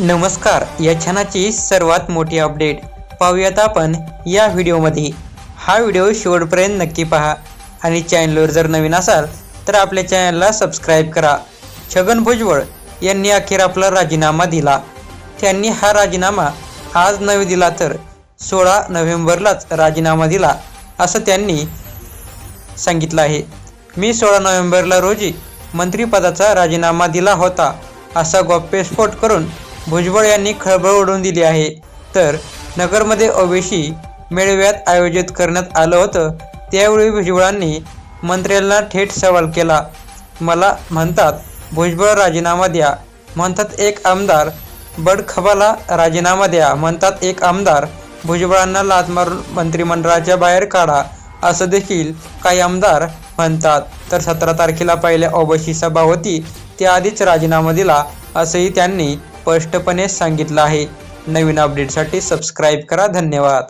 नमस्कार या छानाची सर्वात मोठी अपडेट. पाहूयात आपण या व्हिडिओमध्ये. हा व्हिडिओ शेवटपर्यंत नक्की पहा आणि चॅनलवर जर नवीन असाल तर आपल्या चॅनलला सबस्क्राईब करा. छगन भुजबळ यांनी अखेर आपला राजीनामा दिला. त्यांनी हा राजीनामा आज नवी दिला तर सोळा नोव्हेंबरलाच राजीनामा दिला असं त्यांनी सांगितलं आहे. मी सोळा नोव्हेंबरला रोजी मंत्रिपदाचा राजीनामा दिला होता असा गौप्यस्फोट करून भुजबळ यांनी खळबळ उडवून दिली आहे. तर नगरमध्ये ओबीसी मेळाव्यात आयोजित करण्यात आलं होतं. त्यावेळी भुजबळांनी मंत्र्यांना थेट सवाल केला. मला म्हणतात भुजबळ राजीनामा द्या. म्हणतात एक आमदार बडखबाला राजीनामा द्या. म्हणतात एक आमदार भुजबळांना लात मारून मंत्रिमंडळाच्या बाहेर काढा. असं देखील काही आमदार म्हणतात. तर सतरा तारखेला पहिल्या ओबीसी सभा होती. त्याआधीच राजीनामा दिला असंही त्यांनी स्पष्टपणे सांगितलं आहे. नवीन अपडेटसाठी सबस्क्राईब करा. धन्यवाद.